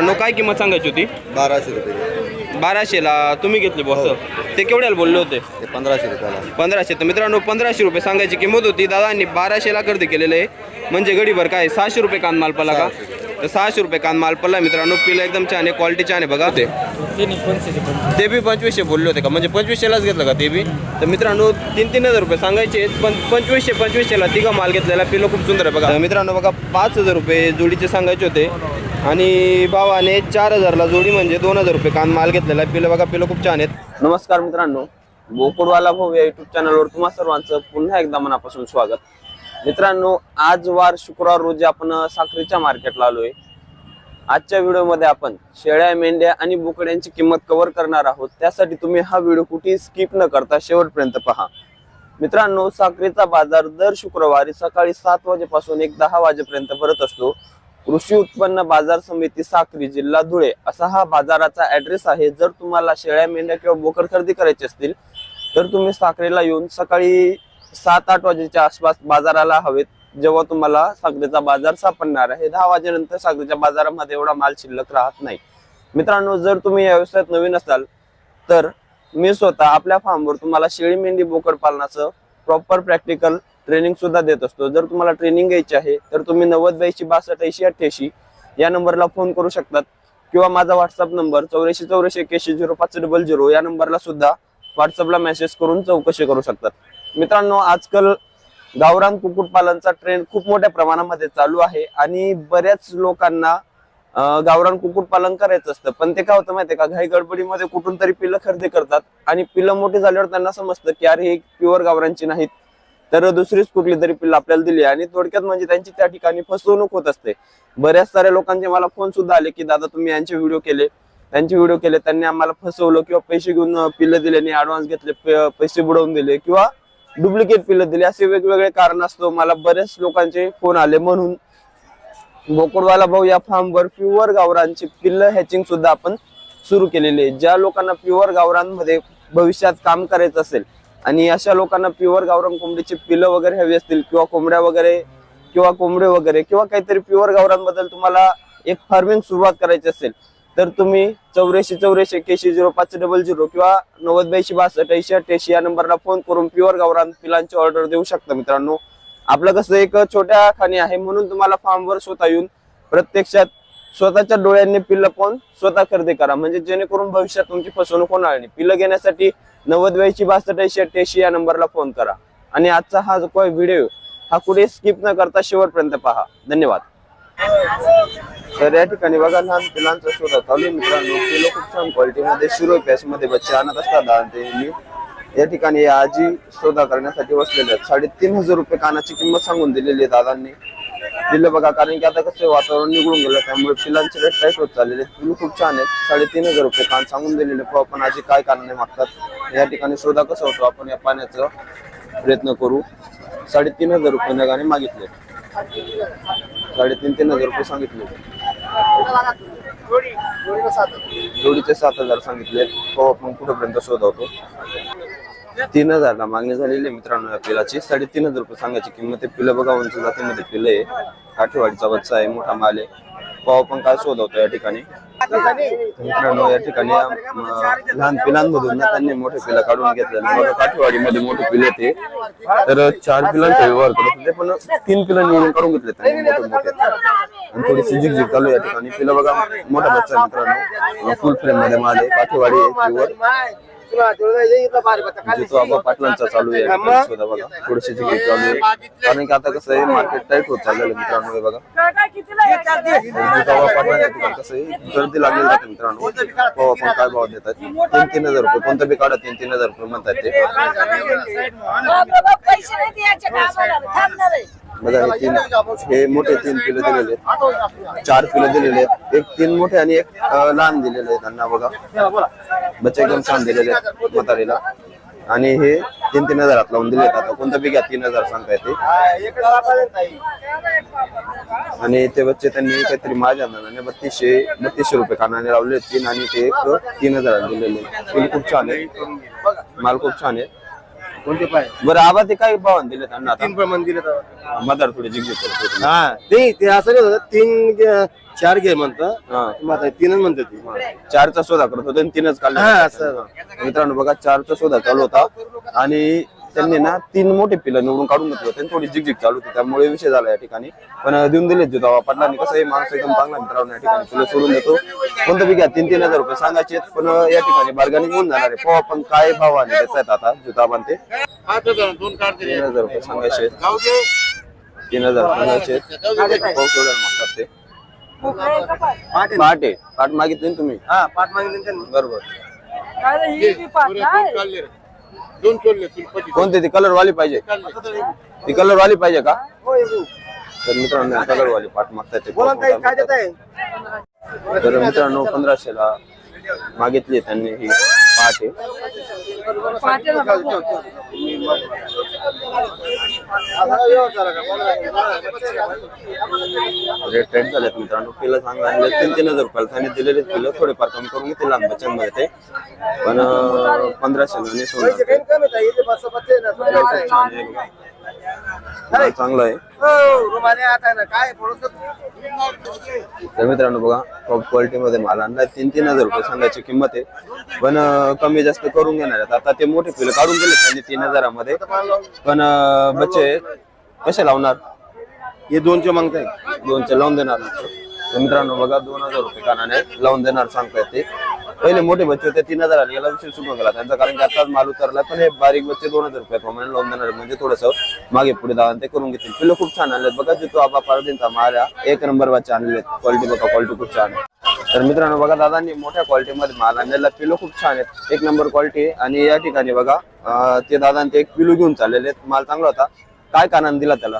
No काय किंमत सांगायची होती? बाराशे रुपये. बाराशेला. तुम्ही घेतली बॉस ते केवढ्याला बोलले होते? ते पंधराशे रुपयाला. पंधराशे. तर मित्रांनो पंधराशे रुपये सांगायची किंमत होती. दादांनी बाराशेला खरेदी केलेलं आहे. म्हणजे गडीभर काय? सहाशे रुपये कान माल पडला का तर सहाशे रुपये कान माल पडला. मित्रांनो पिलं एकदम छान आहे क्वालिटी छान आहे. बघा ते. ते बी पंचवीसशे बोलले होते का? म्हणजे पंचवीसशेलाच घेतलं का ते बी? तर मित्रांनो तीन तीन हजार रुपये सांगायचे आहेत, पण पंचवीसशे पंचवीसशेला तिघा माल घेतलेला. पिलं खूप सुंदर आहे बघा. तर मित्रांनो बघा पाच हजार रुपये जोडीचे सांगायचे होते. आणि भावाने चार हजारला जोडी म्हणजे दोन हजार रुपये कान माल घेतलेला. पिलं बघा पिलं खूप छान आहेत. नमस्कार मित्रांनो. बोकडवाला भाऊ या युट्यूब चॅनलवर तुम्हा सर्वांचं पुन्हा एकदा मनापासून स्वागत. मित्रांनो आज वार शुक्रवार रोजी आपण साखरेच्या मार्केटला आलोय. आजच्या व्हिडिओमध्ये आपण शेळ्या मेंढ्या आणि बोकड्यांची किंमत कव्हर करणार आहोत. त्यासाठी तुम्ही हा व्हिडिओ कुठेही स्किप न करता शेवटपर्यंत पहा. मित्रांनो साखरेचा बाजार दर शुक्रवारी सकाळी सात वाजेपासून एक दहा वाजेपर्यंत भरत असतो. कृषी उत्पन्न बाजार समिती साखरी जिल्हा धुळे असा हा बाजाराचा ऍड्रेस आहे. जर तुम्हाला शेळ्या मेंढ्या किंवा बोकड खरेदी करायचे असतील तर तुम्ही साखरेला येऊन सकाळी सात आठ वाजेच्या आसपास बाजाराला हवेत. जेव्हा तुम्हाला साखरेचा बाजार सापडणार आहे दहा वाजेनंतर साखरेच्या बाजारामध्ये एवढा माल शिल्लक राहत नाही. मित्रांनो जर तुम्ही या व्यवसायात नवीन असाल तर मी स्वतः आपल्या फार्मवर तुम्हाला शेळी मेंढी बोकड पालनाचं प्रॉपर प्रॅक्टिकल ट्रेनिंग सुद्धा देत असतो. जर तुम्हाला ट्रेनिंग घ्यायची आहे तर तुम्ही नव्वद ब्याऐंशी बासष्ट ऐंशी अठ्ठ्याऐंशी या नंबरला फोन करू शकतात. किंवा माझा व्हॉट्सअप नंबर चौऱ्याऐंशी चौऱ्याऐंशी एक्याऐंशी झिरो पाच डबल झिरो या नंबरला सुद्धा व्हॉट्सअपला मेसेज करून चौकशी करू शकतात. मित्रांनो आजकाल गावरान कुक्कुटपालनचा ट्रेंड खूप मोठ्या प्रमाणामध्ये चालू आहे आणि बऱ्याच लोकांना गावरान कुक्कुटपालन करायचं असतं. पण ते काय होतं माहितीये का? घाई गडबडीमध्ये कुठून तरी पिलं खरेदी करतात आणि पिलं मोठी झाल्यावर त्यांना समजतं की अरे हे प्युअर गावरांची नाहीत. तर दुसरीच कुठली तरी पिल्लं आपल्याला दिली आणि थोडक्यात म्हणजे त्यांची त्या ठिकाणी फसवणूक होत असते. बऱ्याच साऱ्या लोकांचे मला फोन सुद्धा आले की दादा तुम्ही यांचे व्हिडिओ केले. त्यांचे व्हिडिओ केले त्यांनी आम्हाला फसवलं किंवा पैसे घेऊन अं, पिल्लं दिले आणि ऍडव्हान्स घेतले पैसे बुडवून दिले किंवा डुप्लिकेट पिलं दिली असे वेगवेगळे कारण असतो. मला बरेच लोकांचे फोन आले म्हणून. बोकडवाला भाऊ या फार्मवर प्युअर गावरांची पिल्ल हॅचिंग सुद्धा आपण सुरू केलेली आहे. ज्या लोकांना प्युअर गावरांमध्ये भविष्यात काम करायचं असेल आणि अशा लोकांना प्युअर गावरान कोंबडीची पिलं वगैरे हवी असतील किंवा कोंबड्या वगैरे किंवा कोंबडे वगैरे किंवा काहीतरी प्युअर गावरांबद्दल तुम्हाला एक फार्मिंग सुरुवात करायची असेल तर तुम्ही चौऱ्याऐंशी चौऱ्याऐंशी एक्याऐंशी झिरो पाच डबल झिरो किंवा नव्वद ब्याऐंशी बासष्ट ऐंशी अठ्ठ्याऐंशी या नंबरला फोन करून प्युअर गावरान पिलांची ऑर्डर देऊ शकता मित्रांनो. आपलं कसं एक छोट्या खाणी आहे म्हणून तुम्हाला फार्मवर स्वतः येऊन प्रत्यक्षात स्वतःच्या डोळ्यांनी पिल्लं पाहून स्वतः खरेदी करा. म्हणजे जेणेकरून भविष्यात तुमची फसवणूक होणार नाही. पिल्लं घेण्यासाठी नव्वद ब्याऐंशी बासष्ट ऐंशी अठ्ठ्याऐंशी या नंबरला फोन करा. आणि आजचा हा जो काही व्हिडिओ हा कुठे स्किप न करता शेवटपर्यंत पहा. धन्यवाद. तर या ठिकाणी बघा लहान पिलांचा शोधा चालू आहे मित्रांनो. पिलं खूप छान क्वालिटीमध्ये शिरो पॅच मध्ये बच्चे आणत असतात आणि या ठिकाणी या आजी शोधा करण्यासाठी बसलेले आहेत. साडेतीन हजार रुपये कानाची किंमत सांगून दिलेली आहे दादांनी. दिलं बघा कारण की आता कसं वातावरण निघून गेलं त्यामुळे पिलांचे रेट टाईट होत चाललेले आहेत. पिलू खूप छान आहेत. साडेतीन हजार रुपये कान सांगून दिलेले पाहू आपण आजी काय कारणाने मागतात. या ठिकाणी शोधा कसा होतो आपण या पाण्याचा प्रयत्न करू. साडेतीन हजार रुपये नगाने मागितले. साडेतीन तीन हजार रुपये सांगितले. जोडीचे सात हजार सांगितले. तो आपण कुठेपर्यंत शोधवतो? तीन हजारला मागणी झालेली आहे मित्रांनो या पिलाची. साडेतीन हजार रुपये सांगायची किंमत आहे. पिलं बघा उंच जातीमध्ये पिलं आहे. काठेवाडीचा बच्चा आहे मोठा माल आहे. पाव पण काय शोधवतो या ठिकाणी? मित्रांनो या ठिकाणी लहान पिलांमधून ना त्यांनी मोठे पिला काढून घेतले बघा काठेवाडीमध्ये मोठे पिले ते. तर चार पिलांचा व्यवहार करत होते पण तीन पिलं निवडून काढून घेतले त्यांनी मोठे मोठे. आणि थोडीशी झिकझिक चालू या ठिकाणी. पिलं बघा मोठा बच्चा मित्रांनो. फुल फ्रेममध्ये माल आहे. काठेवाडी आबा पाटलांचा चालू आहे शोधा बघा थोडीशी झिकझिक चालू आहे. कारण की आता कसं आहे मार्केट टाईट होत चाललेलं आहे मित्रांनो हे बघा. जिथं आबा पाटलांच्या ठिकाणी कसं आहे गर्दी लागलेली राहते मित्रांनो. भाव आपण काय भाव देतात तीन तीन हजार रुपये. कोणतं बी काढा तीन तीन हजार रुपये म्हणतात ते. बघा हे तीन हे मोठे तीन किलो दिलेले आहेत. चार किलो दिलेले आहेत. एक तीन मोठे आणि एक लहान दिलेले आहेत. त्यांना बघा. बच्चे एकदम छान दिलेले आहेत म्हातारीला. आणि हे तीन तीन हजारात लावून दिले आता कोणतं बी घ्या तीन हजार सांगता येते आणि ते बच्चे त्यांनी काहीतरी माझ्या अंदाजाने बत्तीसशे बत्तीसशे रुपये कानाने लावले तीन आणि ते एक तीन हजार दिलेले बिल खूप छान आहे. माल खूप छान आहे. कोणते पाय? बरं आबा ते काय भावान दिले त्यांना आता? तीन प्रमाण दिले तर मदार थोडी होते. हा ते ते असं नाही होतं तीन घे- चार घे म्हणतं. हा. आता तीनच म्हणतात ती. चारचा शोधा करत होते आणि तीनच काढले. हा, असं. मित्रांनो बघा चारचा शोधा चालू होता. आणि त्यांनी ना तीन मोठे पिलं निवडून काढून घेतले होते आणि थोडी जिगजिग चालू होती. त्यामुळे विषय झाला या ठिकाणी. पण देऊन दिले जितावा पाटलांनी कसं आहे माणूस एकदम चांगला मित्रांनो या ठिकाणी पिलं सोडून देतो. कोणतं बी घ्या तीन तीन हजार रुपये सांगायचे पण या ठिकाणी बार्गेनिंग होऊन जाणार आहे. पोहा पण काय भावाने देत आहेत आता जुताबान ते. तीन हजार रुपये सांगायचे. तीन हजार सांगायचे. पाव केवढ्याला मागतात ते. पहाटे पाठ मागितली ना तुम्ही? हा त्यांनी. बरोबर. ही पाच नाही. कोणते? ती कलर वाली पाहिजे ती कलर वाली पाहिजे का? तर मित्रांनो कलर वाली पाठ आहे तर मित्रांनो पंधराशेला मागितली त्यांनी ही पाट्याला बघू. रेट रेट झालेत मित्रांनो. पिलं चांगलं आणले तीन तीन हजार रुपयाला त्यांनी दिलेले पिलं थोडेफार कमी करून घेतील लहान बच्चांमध्ये ते. पण अं, पंधराशेला माल चांगला आहे. हो, तर मित्रांनो बघा टॉप क्वालिटी मध्ये माल आणलाय तीन तीन हजार रुपये सांगायची किंमत आहे. पण कमी जास्त करून घेणार आहेत. आता ते मोठे पिलं काढून दिले त्यांनी तीन हजारामध्ये. पण बच्चे कसे लावणार? हे दोनचे मागताय. दोनचे लावून देणार. तर मित्रांनो बघा दोन हजार रुपये कानाने लावून देणार सांगतायत ते. पहिले मोठे बच्चे होते तीन हजार गेला विषय सुरू गेला त्यांचा कारण की आताच माल उतरला पण हे बारीक बच्चे दोन हजार रुपये प्रमाणे लावून देणार म्हणजे थोडस मागे पुढे दादा ते करून घेतील. पिल्लं खूप छान आणलेत. बघा जितो आबा पारदींचा आहे. एक नंबर बच्चे आणलेत. क्वालिटी बघा क्वालिटी खूप छान आहे. तर मित्रांनो बघा दादांनी मोठ्या क्वालिटीमध्ये माल आणलेला. पिलो खूप छान आहेत. एक नंबर क्वालिटी आणि या ठिकाणी बघा ते दादांनी ते एक पिलू घेऊन चाललेले आहेत. माल चांगला होता. काय कानाने दिला त्याला?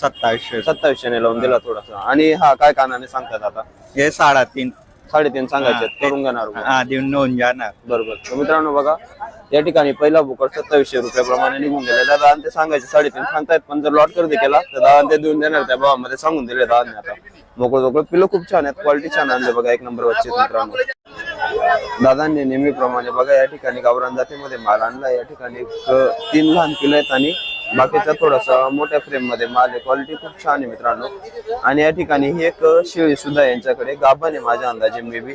सत्तावीसशे. सत्तावीसशे लावून दिला थोडासा. आणि हा काय कानाने सांगतात आता? हे साडेतीन. साडेतीन सांगायचे करून घेणार. हा देऊन नोंद जाणार. बरोबर. तर मित्रांनो बघा या ठिकाणी पहिला बुकर सत्तावीसशे रुपयाप्रमाणे निघून गेले. दादा आणि ते सांगायचे साडेतीन सांगतायत पण जर लॉट खरेदी केला तर दादा ते देऊन देणार त्या भावामध्ये सांगून दिले दादाने आता. मोकळ मोकळ पिलं खूप छान आहेत क्वालिटी छान आणले बघा एक नंबर वरचे मित्रांनो. दादांनी नेहमीप्रमाणे बघा या ठिकाणी गावरान जातीमध्ये माल आणला. या ठिकाणी एक, अ, तीन लहान पिलं आहेत आणि बाकीचा थोडासा मोठ्या फ्रेममध्ये माल आहे. क्वालिटी खूप छान आहे मित्रांनो. आणि या ठिकाणी ही एक शेळी सुद्धा यांच्याकडे. गाभण आहे माझ्या अंदाजे मे बी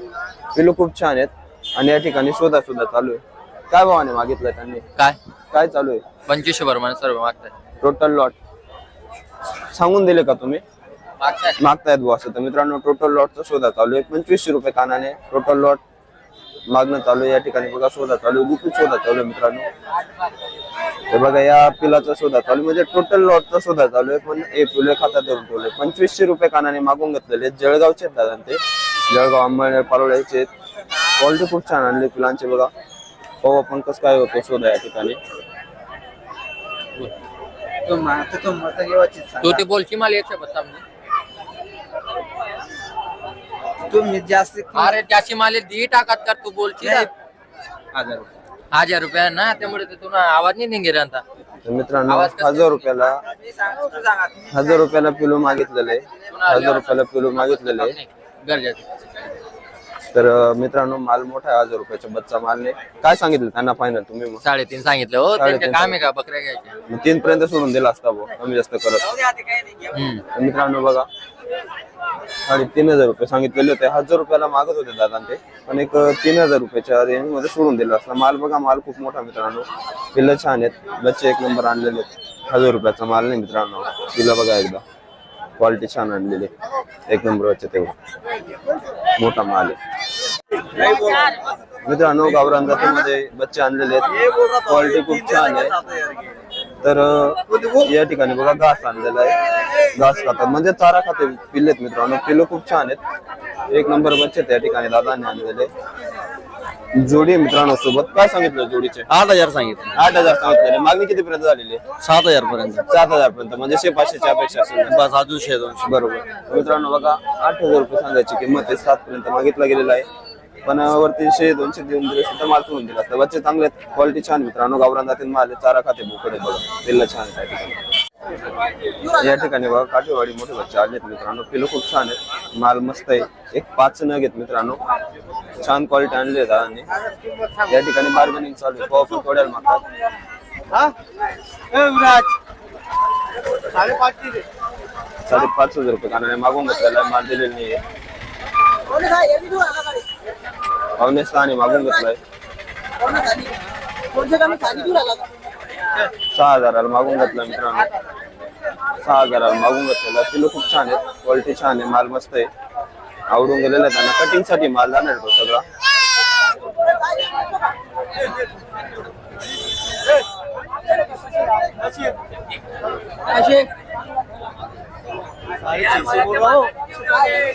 पिलं खूप छान आहेत. आणि या ठिकाणी शोधा सुद्धा चालू आहे. काय भावाने मागितलं त्यांनी? काय? काय चालू आहे? पंचवीसशे प्रमाणे सर्व मागताय टोटल लॉट सांगून दिले का तुम्ही? मागताय मागतायत बुवा असं. तर मित्रांनो टोटल लॉटचा शोधा चालू आहे. पंचवीसशे रुपये कानाने टोटल लॉट मागणं चालू आहे. या ठिकाणी बघा शोधा चालू आहे. गुपित शोधा चालू आहे मित्रांनो. हे बघा या पिलाचा शोधा चालू आहे. म्हणजे टोटल लॉटचा शोधा चालू आहे. पण हे पिले खात्यात धरून ठेवले. पंचवीसशे रुपये कानाने मागून घेतलेले. जळगावचे आहेत दादा ते. जळगाव अंबळनेर पारोळ्याचे क्वालिटी खूप छान आणले पिलांचे बघा. हो आपण कसं काय होतो शोधा या ठिकाणी? तू ते बोलची मला तुम्ही जास्त अरे त्याची माले दी टाकात कर तू बोलची ना. हजार रुपया ना त्यामुळे ते तुला आवाज नाही निघे आता. तर मित्रांनो आवाज कसा हजार रुपयाला हजार रुपयाला पिलो मागितलेलं आहे. हजार रुपयाला पिलो मागितलेलं आहे. गरजेचं. तर अं, मित्रांनो माल मोठा आहे हजार रुपयाचा बच्चा माल नाही. काय सांगितलं त्यांना फायनल तुम्ही मग. साडेतीन सांगितलं हो त्यांचे काम आहे का? बकऱ्या घ्यायच्या. मग तीन पर्यंत सोडून दिला असता भाऊ कमी जास्त करत. तर मित्रांनो बघा. आणि तीन हजार रुपये सांगितलेले होते. हजार रुपयाला मागत होते दादा ते पण एक तीन हजार रुपयाच्या रेंजमध्ये सोडून दिला असता. माल बघा माल खूप मोठा मित्रांनो. पिल्लं छान आहेत. बच्चे एक नंबर आणलेले आहेत. हजार रुपयाचा माल नाही मित्रांनो. पिल्लं बघा एकदा. क्वालिटी छान आणलेली एक नंबर वरचे तेवढं मोठा माल आहे. मित्रांनो गावरान जातीमध्ये बच्चे आणलेले आहेत. क्वालिटी खूप छान आहे. तर या ठिकाणी बघा घास आणलेला आहे. घास खातात. म्हणजे चारा खाते पिल्लेत मित्रांनो. पिल्लं खूप छान आहेत. एक नंबर बच्चे आहेत या ठिकाणी. दादांनी आणलेले. जोडी मित्रांनो सोबत. काय सांगितलं जोडीचे? आठ हजार सांगितलं. आठ हजार सांगितलेले. मागणी किती पर्यंत झालेली आहे? सात हजार पर्यंत. सात हजार पर्यंत. म्हणजे शे पाचशेच्या अपेक्षा असेल बस अजून शे दोनशे. बरोबर. मित्रांनो बघा आठ हजार रुपये सांगायची किंमत आहे. सात पर्यंत मागितला गेलेला आहे. पण अं, वरती शे दोनशे देऊन दिले सुद्धा माल सोडून दिला असता. बच्चे चांगले क्वालिटी छान मित्रांनो. गावरान जातील माल आहे, चारा खाते बोकडे बघा पिल्ल छान आहे या ठिकाणी बघा काठेवाडी मोठे बच्चे आलेत मित्रांनो. पिलं खूप छान आहेत. माल मस्त आहे. एक पाच न घेत मित्रांनो. छान क्वालिटी आणली आहे दादांनी. या ठिकाणी बार्गेनिंग चालू आहे. पाव थोड्याला मागतात. साडेपाच हजार रुपये. कानाने मागून घेतलेला आहे, माल दिलेला नाहीये. पावणे सहा मागून घेतलाय. सहा हजाराला मागून घेतला मित्रांनो. सहा हजाराला मागून घेतलेला. किलो खूप छान आहे क्वालिटी छान आहे. माल मस्त आहे. आवडून गेलेला आहे त्यांना. कटिंगसाठी माल जाणार तो सगळा.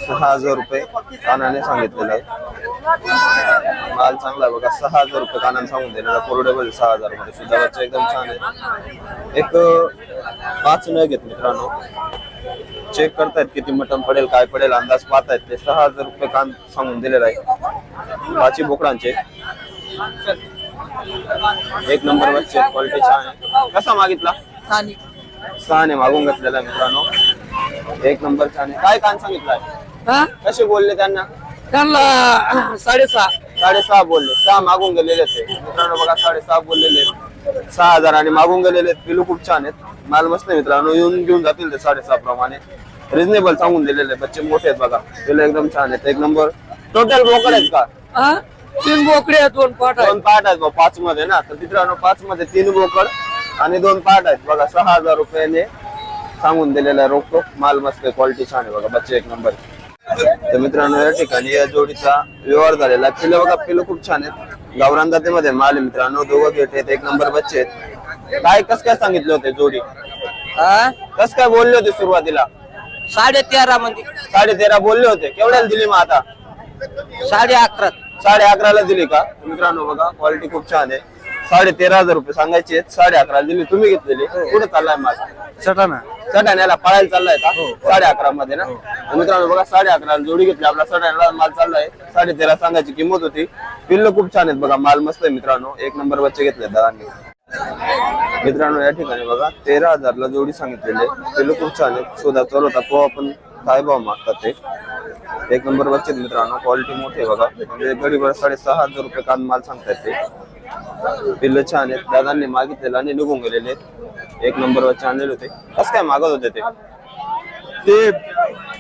सहा हजार रुपये कानाने सांगितलेलं आहे. माल चांगला आहे बघा सहा हजार रुपये कानाने सांगून दिलेला पोर्टेबल सहा हजारमध्ये सुद्धा बच्चा एकदम छान आहे. एक पाच न घेत मित्रांनो. चेक करतायत किती मटण पडेल काय पडेल अंदाज पाहतायत. ते सहा हजार रुपये कान सांगून दिलेला आहे. पाची बोकडांचे. एक नंबर बच्चे क्वालिटी छान आहे. कसा मागितला? सहाने मागून घेतलेला आहे एक नंबर छान आहे. काय कान सांगितलाय हा? कसे बोलले त्यांना? त्यांना साडेसहा. साडेसहा बोलले. सहा मागून गेलेले ते. मित्रांनो बघा साडेसहा बोललेले आहेत. सहा हजार आणि मागून गेलेले आहेत. पिलू खूप छान आहेत. माल मस्त आहे मित्रांनो. येऊन घेऊन जातील ते साडेसहा प्रमाणे. रिझनेबल सांगून दिलेले आहेत. बच्चे मोठे आहेत बघा. पिलू एकदम छान आहेत. एक नंबर. टोटल ब्रोकर आहेत का? हा? तीन बोकडे आहेत दोन पाठ आहेत. दोन पार्ट आहेत बा, पाच मध्ये ना. तर मित्रांनो पाच मध्ये तीन बोकड आणि दोन पार्ट आहेत. बघा सहा हजार रुपयाने सांगून दिलेला आहे रोख. माल मस्त क्वालिटी छान आहे बघा बच्चे एक नंबर तर मित्रांनो या ठिकाणी या जोडीचा व्यवहार झालेला पिलं बघा पिलं खूप छान आहेत. गावरान जातीमध्ये माल आहे मित्रांनो दोघं घेत आहेत एक नंबर बच्चे आहेत. काय कस काय सांगितले होते जोडी? हा? कस काय बोलले होते सुरुवातीला? साडे तेरा मध्ये. साडे तेरा बोलले होते. केवढ्याला दिली मग आता? साडे अकरा. साडे अकराला दिली का? मित्रांनो बघा क्वालिटी खूप छान आहे. साडे तेरा हजार रुपये सांगायचे आहेत. साडे अकरा दिली तुम्ही घेतलेली. कुठे चाललाय माल? सटाणा. सटाण्याला पळायला चाललाय का? साडे अकरा मध्ये ना? तर मित्रांनो बघा साडे अकरा जोडी घेतली. आपला सटाण्याला माल चाललाय. साडे तेरा सांगायची किंमत होती. पिल्ल खूप छान आहेत बघा माल मस्त आहे मित्रांनो. एक नंबर बच्चे घेतले दादांनी. मित्रांनो या ठिकाणी बघा तेरा हजारला जोडी सांगितलेली आहे. पिल्ल खूप छान आहेत. शोधा चालू होता तो आपण काय भाव मागतात ते? एक नंबर बच्चे मित्रांनो. क्वालिटी मोठी आहे बघा. म्हणजे गडीवर साडेसहा हजार रुपये कान माल सांगतायत ते. पिल्ल छान आहेत. दादांनी मागितलेलं आणि निघून गेलेले आहेत. एक नंबर बच्चे आणलेले होते. कसं काय मागत होते ते? ते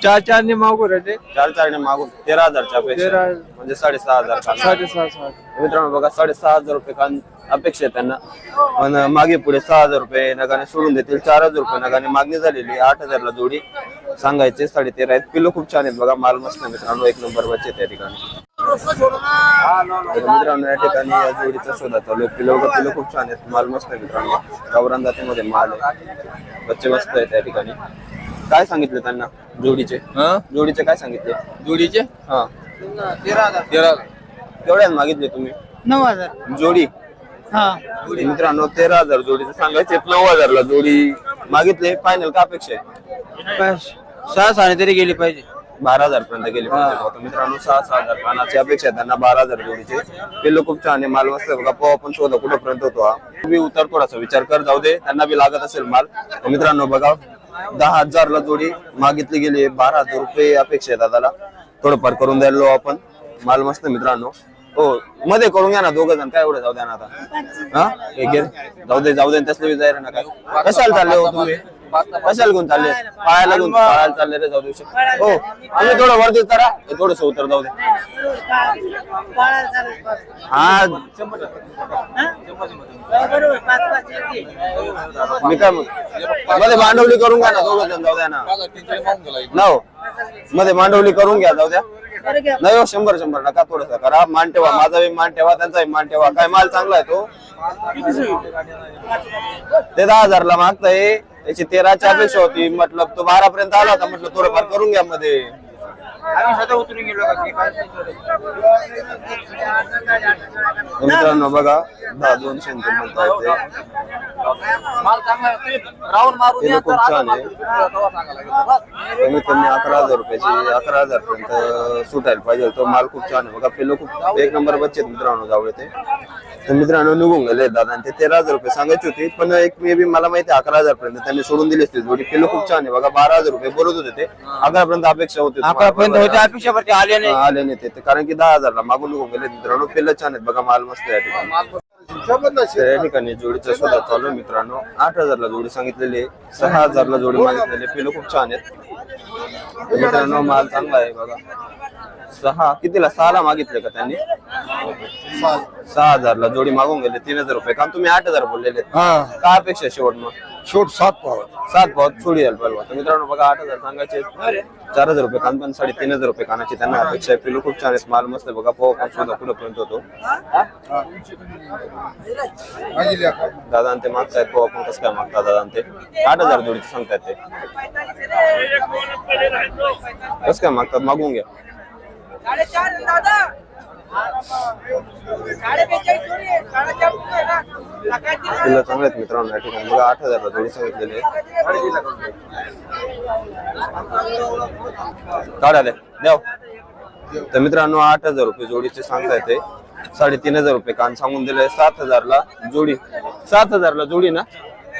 चार चारने मागू राहिले. चार चारने मागून. तेरा हजारच्या अपेक्षा. तेरा. म्हणजे साडेसहा हजार. साडेसहा सहा मित्रांनो बघा साडेसहा हजार रुपये कान अपेक्षा आहे त्यांना. पण मागे पुढे सहा हजार रुपये नगाने सोडून देतील. चार हजार रुपये नगाने मागणी झालेली आठ हजारला जोडी सांगायचे. साडे तेरा आहेत. पिल्लो खूप छान आहेत बघा. माल मस्त आहे मित्रांनो. एक नंबर बच्चे आहेत या ठिकाणी. मित्रांनो या ठिकाणी या जोडीचा शोधा चालू आहे पिलो पिलो खूप छान आहेत. माल मस्त आहे मित्रांनो. गावरान जातीमध्ये माल आहे. बच्चे मस्त आहेत त्या ठिकाणी. काय सांगितले त्यांना जोडीचे? जोडीचे काय सांगितले? जोडीचे? हा. तेरा तेरा केवढ्यात मागितले तुम्ही? नऊ हजार. जोडी? हा. मित्रांनो तेरा हजार जोडीचे सांगायचे नऊ हजारला जोडी मागितले. फायनल का अपेक्षा आहे? सहा साडे तरी गेली पाहिजे. बारा हजार पर्यंत गेले पाहिजे. मित्रांनो सहा सहा हजार पानाची अपेक्षा त्यांना बारा हजार जोडीचे. पिल्लो खूप छान आहे. माल मस्त बघा. पोहा पण शोधा कुठेपर्यंत होतो तुम्ही उतर थोडासा विचार कर. जाऊ दे. त्यांना बी लागत असेल माल. तर मित्रांनो बघा. दहा हजारला जोडी मागितली गेली. बारा हजार रुपये अपेक्षा आहे दादाला. थोडंफार करून द्यायला आपण. माल मस्त मित्रांनो. हो मध्ये करून घ्या ना दोघं जण. काय एवढं जाऊ द्या ना आता. हा? जाऊ दे जाऊ दे. तसले बी जायला ना काय? कशाला चालले हो तुम्ही? कशाला घेऊन चालले? पायाला घेऊन पायाला चालले रे जाऊ देऊ शकतो हो तुम्ही थोडं वरती करा थोडस उतर जाऊ दे. हा. मी काय मध्ये मांडवली करून घ्या ना दोघं जण जाऊ द्या ना. ना हो मध्ये मांडवली करून घ्या जाऊ द्या. नाही हो शंभर शंभर नका थोडस करा. मान ठेवा माझा बी मान ठेवा त्यांचाही मान ठेवा. काय माल चांगला आहे तो? ते दहा हजारला मागताय. त्याची तेराची अपेक्षा होती. म्हटलं तो बारा पर्यंत आला होता. म्हटलं थोडंफार करून घ्या मध्ये. तर मित्रांनो बघा दहा दोनशे न ते म्हणता येते. माल चांगला आहे. राऊंड मारून ते या खूप छान आहे. तेव्हा सांगायला लागेल. बस. कमीत कमी अकरा हजार रुपयाची अकरा हजार पर्यंत सुटायला पाहिजे तो माल खूप छान आहे. बघा पिलो खूप एक नंबर बच्चे मित्रांनो जावळे ते तर मित्रांनो निघून गेले दादा. आणि ते तेरा हजार रुपये सांगायचे होते पण एक मे बी मला माहिती आहे अकरा हजार पर्यंत त्यांनी सोडून दिली असते जोडी पिल्लं खूप छान आहे बघा बारा हजार रुपये बोलत होते ते. अकरा पर्यंत अपेक्षा होती अकरापर्यंत होते अपेक्षावरती आले नाही. आले नाही ते. ते कारण की दहा हजारला मागून निघून गेले मित्रांनो. पिल्लं छान आहेत बघा माल मस्त आहे या ठिकाणी. तर या ठिकाणी जोडीचा शोधा चालू आहे मित्रांनो. आठ हजारला जोडी सांगितलेली आहे. सहा हजारला जोडी मागितलेली आहे. पिल्लं खूप छान आहेत. तर मित्रांनो माल चांगला आहे बघा. सहा कितीला? सहाला मागितले का त्यांनी? सहा हजारला. जोडी मागून गेले तीन हजार रुपये. काम तुम्ही आठ हजार बोललेले. हा. काय अपेक्षा आहे शेवट मग शूट सात पाव सात सोडी यायला पाहिजे. तर मित्रांनो बघा आठ हजार सांगायचे चार हजार रुपये कान पण साडे तीन हजार रुपये कानाचे त्यांना अपेक्षा आहे. पिलू खूप छान आहे. माल मस्त आहे. बघा पोहा पण सुद्धा पुढे पर्यंत होतो. दादा आणि ते मागतायत. पोहा पण कसं काय मागतात दादा आणि ते? आठ हजार जोडीचे सांगतायत ते. कसं काय मागतात? मागून घ्या. पिल्लं चांगले आहेत मित्रांनो या ठिकाणी. मला आठ हजार जोडी सांगितलेले काढाले देव तर मित्रांनो आठ हजार रुपये जोडीचे सांगता येते साडेतीन हजार रुपये कान सांगून दिले. सात हजारला जोडी. सात हजारला जोडी ना?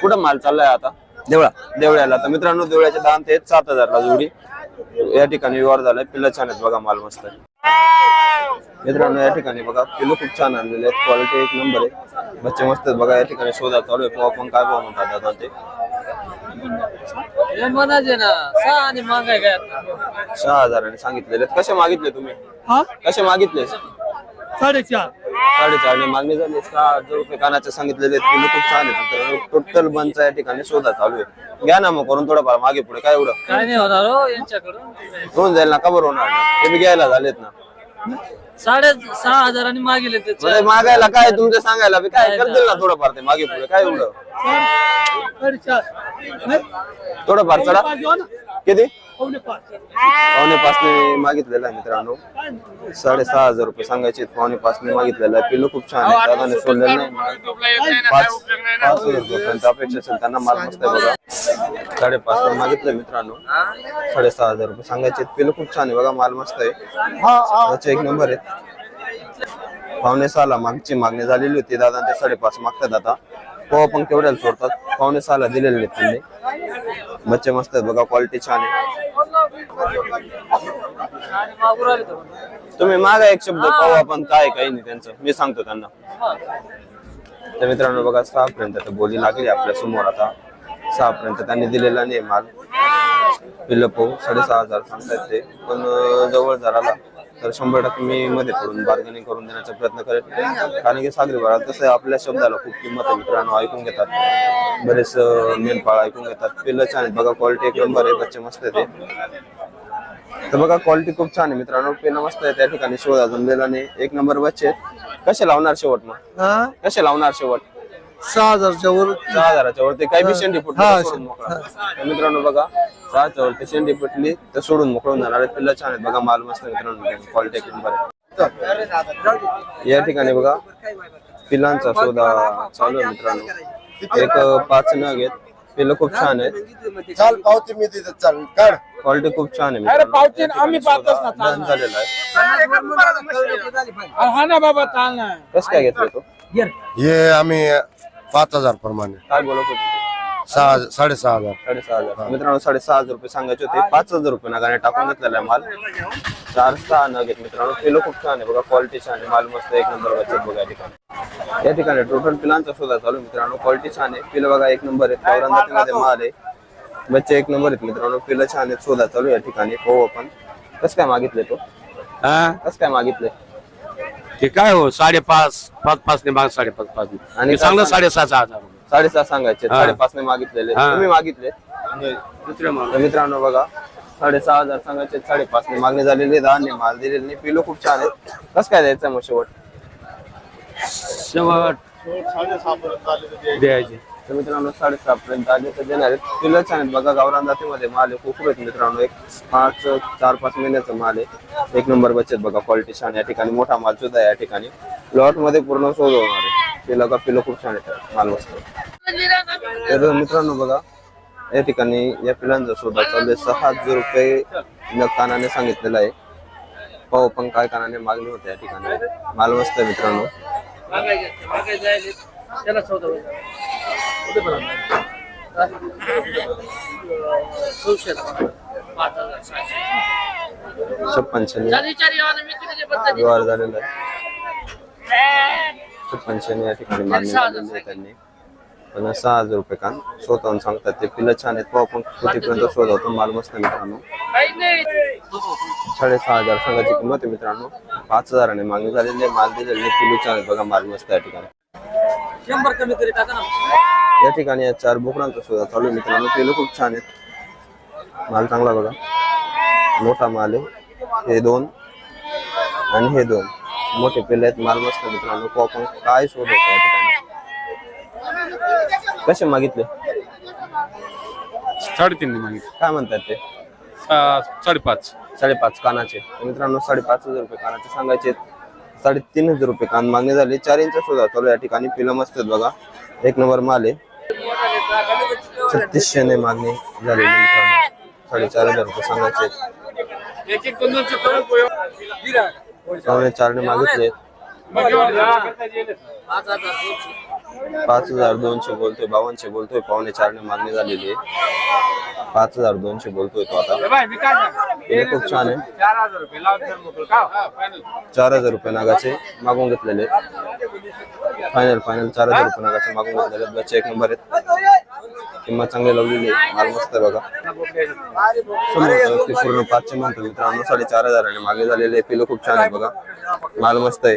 कुठं माल चाललाय आता? देवळा. देवळ्याला. तर मित्रांनो देवळ्याचे दाम ते सात हजारला जोडी. या ठिकाणी व्यवहार झालाय पिल्लं छान आहेत बघा माल मस्त आहे. मित्रांनो या ठिकाणी बघा पिल्लू खूप छान आणलेले आहेत. क्वालिटी एक नंबर आहे. बच्चे मस्त आहेत बघा या ठिकाणी शोधा चालू आहे. पोहा पण काय भाव म्हणतात दादा ते? हे सहा आणि मागाय काय आता? सहा हजाराने सांगितलेले आहेत. कसे मागितले तुम्ही? हा? कसे मागितले? साडेचार. साडेचारने मागणी झाली सहा हजार रुपये कानाचे सांगितलेले. पिल्लू खूप छान आहे टोटल बंदचा या ठिकाणी शोधा चालू आहे. घ्या ना मग करून थोडंफार मागे पुढे काय एवढं? काय नाही होणार हो यांच्याकडून होऊन जाईल ना का बरं होणार नाही? ते बी घ्यायला झालेत ना. साडे सहा हजारांनी मागिले ते म्हणजे मागायला काय तुमचं सांगायला बी काय? करतील ना थोडंफार ते मागे पुढे काय एवढं? थोडंफार चढा? किती? पावणे पाचने मागितलेला आहे मित्रांनो. साडेसहा हजार रुपये सांगायचे. पावणे पाचने मागितलेला आहे. पिल्लू खूप छान आहे. दादाने सोडलेलं नाही. पाच पाच हजार रुपयापर्यंत अपेक्षा असेल त्यांना माल मस्त आहे बघा. साडेपाच मागितलं मित्रांनो. साडेसहा हजार रुपये सांगायचे. पिल्लू खूप छान आहे बघा माल मस्त आहे. त्याचे एक नंबर आहेत. पावणे सहाला मागची मागणी झालेली होती. दादा ते साडेपाच मागतात आता. पोहा पण केवढ्याला सोडतात पावणे सहाला दिलेले आहेत त्यांनी. मच्छे मस्त आहेत बघा क्वालिटी छान आहे. तुम्ही मागा एक शब्द पाहू आपण काय काही नाही त्यांचं. मी सांगतो त्यांना. तर मित्रांनो बघा सहा पर्यंत तर बोली लागली आपल्यासमोर आता. सहा पर्यंत त्यांनी दिलेला नाही माल. पिल्लपो साडेसहा हजार सांगतायत ते पण जवळ जराला तर शंभर टक्के मी मध्ये पडून बार्गेनिंग करून देण्याचा प्रयत्न करेल. कारण की सागरी भागात कसं आपल्या शब्दाला खूप किंमत आहे मित्रांनो ऐकून घेतात. बरेच अं, मेंढपाळ ऐकून घेतात. पिल्लं छान बघा क्वालिटी एक नंबर आहे बच्चे मस्त आहे ते तर बघा क्वालिटी खूप छान आहे मित्रांनो. पेन मस्त आहे त्या ठिकाणी. शोधा जमलेला नाही एक नंबर बच्चे कसे लावणार शेवट मग? हा? कसे लावणार शेवट? सहा हजारच्या वर सहा हजाराच्या वरती काही बी शेंडी फुटली सोडून मोकळा. तर मित्रांनो बघा सहाच्या वरती शेंडी फुटली तर सोडून मोकळून जाणार आहे पिल्ला छान आहेत बघा माल मस्त मित्रांनो. क्वालिटी नंबर आहे. या ठिकाणी बघा पिलांचा शोधा चालू आहे मित्रांनो. एक पाच नग आहेत. पिल्लं खूप छान आहेत. चाल पावती मी तिथे चाल काढ. क्वालिटी खूप छान आहे मित्रांनो. आम्ही पाहतोच ना, चालणार. झालेला आहे. हा ना बाबा चालणार कसं काय घेतलं तो? हे आम्ही पाच हजार प्रमाणे. काय बोलत होते? सहा साडेसहा हजार. साडेसहा हजार. मित्रांनो साडेसहा हजार रुपये सांगायचे होते. पाच हजार रुपये नगाने टाकून घेतलेला आहे माल. चार सहा नग आहेत मित्रांनो. पिलो खूप छान आहे बघा. क्वालिटी छान आहे. माल मस्त एक नंबर बचत बघा या ठिकाणी. या ठिकाणी टोटल पिलांचा शोधा चालू आहे मित्रांनो. क्वालिटी छान आहे. पिलं बघा एक नंबर आहे चौऱ्याण्णव माल आहे. बच्चे एक नंबर आहेत मित्रांनो. पिलं छान आहेत. शोधा चालू आहे या ठिकाणी. हो आपण. कसं काय मागितले तो? कसं काय मागितले ते काय हो साडेपाच पाच पाच ने माग साडेपाच पाच ने. आणि सांगलं काय साडेसहाचा हजार रुपये. साडेसहा सांगायचे हा. साडेपाच ने मागितलेले हा. तुम्ही मागितले दुसरे माग तर मित्रांनो बघा साडेसहा हजार सांगायचे साडेपाच ने मागणी झालेली ने माल दिलेले नाही पिलो खूप छान आहेत कसं काय द्यायचं मग शेवट शेवट द्यायचे तर मित्रांनो साडेसातपर्यंत आले तर देणार आहेत. पिलं छान आहेत बघा गावरान जातीमध्ये माल आहे. खूप आहेत मित्रांनो. एक पाच चार पाच महिन्याचा माल आहे. एक नंबर बचत बघा क्वालिटी छान या ठिकाणी मोठा माल सुद्धा या ठिकाणी. लॉटमध्ये पूर्ण शोध होणार आहे. पिलं का पिलं खूप छान येतात माल मस्त तर मित्रांनो बघा या ठिकाणी या पिलांचा शोधा चालू सहा हजार रुपये कानाने सांगितलेला आहे. पाहू पण काय कानाने मागणी होते या ठिकाणी. माल मस्त मित्रांनो. त्याला चौदा व्यवहार झालेला आहे. छप्पनशे या ठिकाणी मागणी त्यांनी. पण सहा हजार रुपये कान स्वतःहून सांगतात ते. पिलं छान आहेत. पाहू पण कितीपर्यंत शोध होतो माल मस्त मित्रांनो. साडेसहा हजार सांगायची किंमत मित्रांनो. पाच हजाराने मागणी झालेली आहे. माल दिलेले. पिलू छान आहेत. बघा माल मस्त या ठिकाणी. शंभर कमी तरी टाका ना. या ठिकाणी या चार बोकडांचा शोधा चालू आहे मित्रांनो. पिलं खूप छान आहेत. माल चांगला बघा. मोठा माल आहे. हे दोन आणि हे दोन. मोठे पिल्ले आहेत. माल मस्त मित्रांनो. आपण काय शोध होतो या ठिकाणी. कसे मागितले? साडेतीन मागितले. काय म्हणतात ते? साडेपाच. साडेपाच कानाचे. तर मित्रांनो साडेपाच हजार रुपये कानाचे सांगायचे साडेतीन हजार रुपये कान मागणी झाली. चार इंच सुद्धा चालू या ठिकाणी फिलम असतात बघा. एक नंबर माल आहे. छत्तीसशे ने मागणी झालेली साडेचार हजार रुपये सांगायचे पावणे चारने मागितले पाच हजार दोनशे बोलतोय बावनशे बोलतोय पावणे चारने मागणी झालेली आहे. पाच हजार दोनशे बोलतोय तो आता. हे खूप छान आहे. चार हजार रुपये नागाचे मागून घेतलेले. फायनल फायनल चार हजार रुपये नागाचे मागून घेतलेले. बच्चे एक नंबर आहेत. किंमत चांगली लावलेली आहे. माल मस्त आहे बघा. पूर्ण पाचशे म्हणतो मित्रांनो. साडेचार हजाराने मागे झालेले पिलो खूप छान आहे बघा. माल मस्त आहे.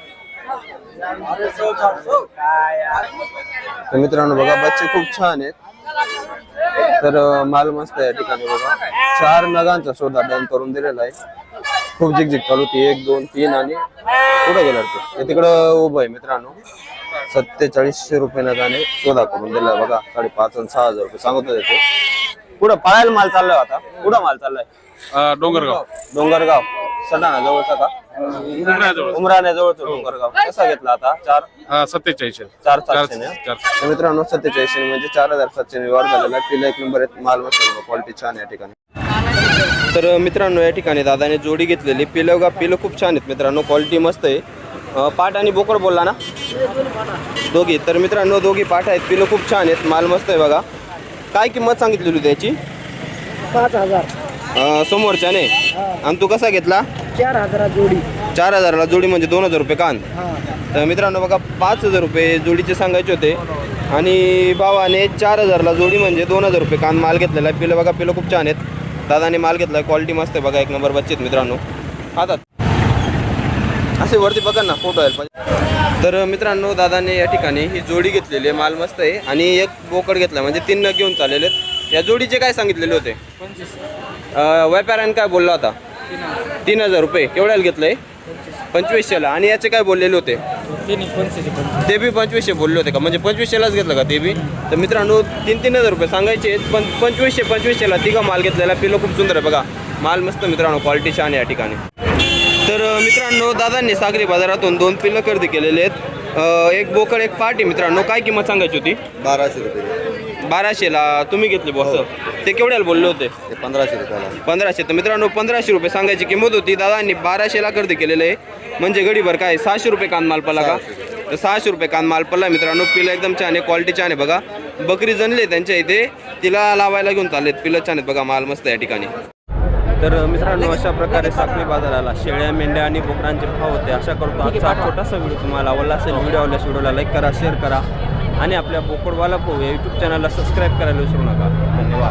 तर मित्रांनो बघा बच्चे खूप छान आहेत. तर माल मस्त आहे या ठिकाणी बघा. चार नगांचा शोधा डन करून दिलेला आहे. खूप झिकझिक चालू होती. एक दोन तीन आणि पुढे गेला ते. तिकडं उभं आहे मित्रांनो. सत्तेचाळीसशे रुपये नगाने शोधा करून दिलाय बघा. साडेपाच आणि सहा हजार रुपये सांगत होते ते. पुढं पळायला माल चाललाय आता. पुढं माल चाललाय? डोंगरगाव. डोंगरगाव. सटाणा जवळचा का? जवळचं डोंगरगाव कसा घेतला आता? चार? हा सत्तेचाळीस चार चार सातशे चार तर मित्रांनो सत्तेचाळीस म्हणजे चार हजार सातशे व्यवहार झालेला पिला एक नंबर आहेत माल मस्त क्वालिटी छान या ठिकाणी. तर मित्रांनो या ठिकाणी दादाने जोडी घेतलेली. पिलं का पिलं खूप छान आहेत मित्रांनो. क्वालिटी मस्त आहे. अं, पाट आणि बोकड बोलला ना? दोघी. तर मित्रांनो दोघी पाठ आहेत. पिलं खूप छान आहेत. माल मस्त आहे बघा. काय किंमत सांगितलेली होती त्याची पाच हजार. अं, समोरच्याने? आणि तू कसा घेतला? चार हजारा जोडी. चार हजाराला जोडी म्हणजे दोन हजार रुपये कान. हा. तर मित्रांनो बघा पाच हजार रुपये जोडीचे सांगायचे होते. आणि भावाने चार हजारला जोडी म्हणजे दोन हजार रुपये कान माल घेतलेला आहे. पिलं बघा पिलं खूप छान आहेत. दादाने माल घेतला आहे क्वालिटी मस्त आहे बघा एक नंबर बच्चे आहेत मित्रांनो. हातात असे वरती बघा ना फोटो आहे पाहिजे. तर मित्रांनो दादाने या ठिकाणी ही जोडी घेतलेली आहे माल मस्त आहे. आणि एक बोकड घेतला म्हणजे तीन नग घेऊन चाललेले आहेत. या जोडीचे काय सांगितलेले होते? व्यापाऱ्याने काय बोलला होता? तीन हजार रुपये. केवढ्याला घेतलंय? पंचवीसशेला. आणि याचे काय बोललेले होते? ते बी पंचवीसशे बोलले होते का? म्हणजे पंचवीसशेलाच घेतलं का ते बी? तर मित्रांनो तीन तीन हजार रुपये सांगायचे आहेत, पण पंचवीसशे पंचवीसशेला तिघा माल घेतलेला. पिलो खूप सुंदर आहे बघा. माल मस्त मित्रांनो क्वालिटी छान आहे या ठिकाणी. तर मित्रांनो दादांनी सागरी बाजारातून दोन पिल्लं खरेदी केलेले आहेत. एक बोकड एक पाटी मित्रांनो. काय किंमत सांगायची होती? बाराशे रुपये. बाराशेला तुम्ही घेतले बॉस ते केवढ्याला बोलले होते? ते पंधराशे रुपयाला. पंधराशे. तर मित्रांनो पंधराशे रुपये सांगायची किंमत होती. दादांनी बाराशेला खरेदी केलेलं आहे. म्हणजे गडीभर काय सहाशे रुपये कान माल पडला का? तर सहाशे रुपये कान माल पडला. मित्रांनो पिलं एकदम छान आहे. क्वालिटी छान आहे. बघा बकरी जनली त्यांच्या इथे. तिला लावायला घेऊन चाललेत. पिलं छान आहेत बघा माल मस्त या ठिकाणी. तर मित्रांनो अशा प्रकारे साखळी बाजाराला शेळ्या मेंढ्या आणि बोकडांचे भाव होते. अशा करतो आजचा हा छोटासा व्हिडिओ तुम्हाला आवडला असेल. व्हिडिओ आवडल्यास व्हिडिओला लाईक करा शेअर करा. आणि आपल्या बोकडवाला पोहू या यूट्यूब चॅनलला सबस्क्राईब करायला विसरू नका. धन्यवाद.